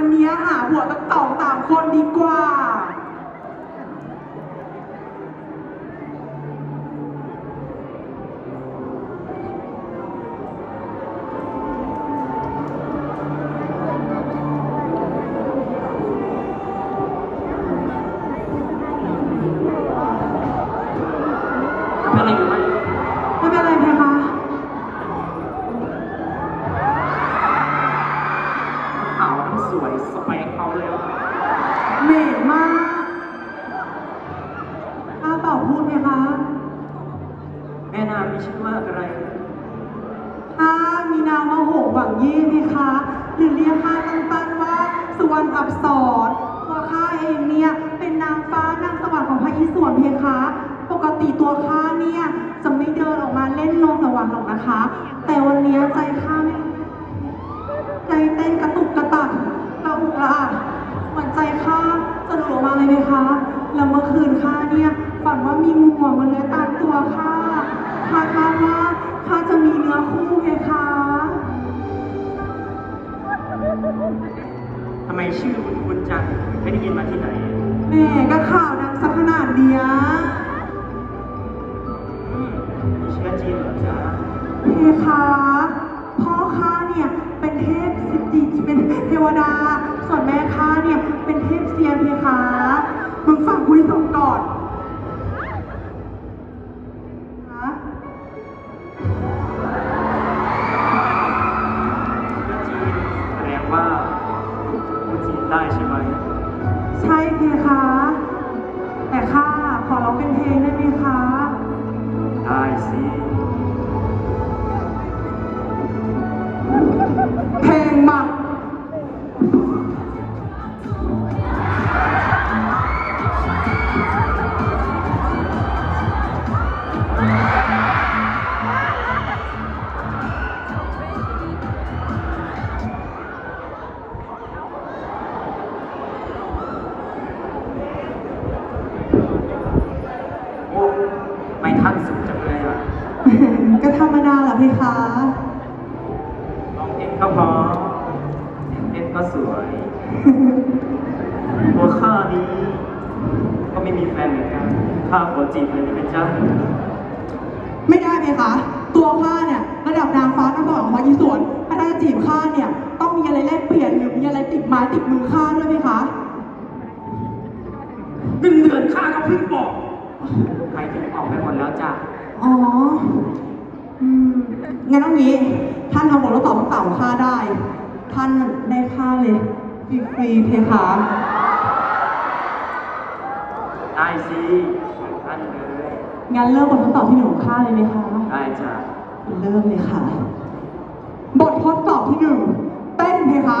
วันนี้หาหัวตั้งสองสามคนดีกว่า คะแม่นางมีชื่อว่าอะไรข้ามีนามว่าหงหวังยี่เพคะ หรือเรียกข้าตั้นๆว่าสุวรรณอับสรตัวข้าเองเนี่ยเป็นนางฟ้านางสวรรค์ของพระอิศวรเพคะ ปกติตัวข้าเนี่ยจะไม่เดินออกมาเล่นลงสวรรค์หรอกนะคะ แต่วันนี้ใจข้าไม่ใจเต้นกระตุกกระตักกระอุกระอักเหมือนใจข้าจะหลุดออกมาเลยนะคะ แล้วเมื่อคืนข้าเนี่ยฝันว่ามีงูหัวมันเลื้อยตามตัวข้า นื้อคู่เพคะทำไมชื่อคุณคุณจังไม่ได้ยินมาที่ไหนแหม่ก็ข่าวดังสักขนาดเดียอืมมีเชื้อจีนเหรอจ๊ะเพคะพ่อข้าเนี่ยเป็นเทพสิทธิเป็นเทวดา ส่วนแม่ข้าเนี่ยเป็นเทพเซียนเพคะมึงฟังคุยสงก่อน ใช่เพคะ แต่ข้าขอร้องเป็นเพลงได้ไหมคะ ได้สิเพ ทันสุดจังเลยอะก็ธรรมดาแหละเพคะร้องเพลงก็เพอเต้นก็สวยตัวข้านี้ ก็ไม่มีแฟนเหมือนกันข้าขอจีบเลยได้ไหมจ๊ะไม่ได้ไหมคะ ตัวข้าเนี่ยระดับนางฟ้านางสวรรค์ของพระอิศวรถ้าได้จีบข้าเนี่ย ต้องมีอะไรแลกเปลี่ยนหรือมีอะไรติดไม้ติดมือข้าด้วยไหมคะหนึ่งเดือนข้าก็เพิ่งบอก ใครที่ออกไปหมดแล้วจ้ะอ๋ออืมงั้นเอางี้ ท่านทำบททดสอบเต่าข้าได้ ท่านได้ค่าเลยฟรีๆเพคะได้สิท่านเลยงั้นเริ่มบททดสอบที่หนึ่งของข้าเลยไหมคะได้จ้ะเริ่มเลยค่ะ บททดสอบที่หนึ่งเต้นเพคะเพลงมา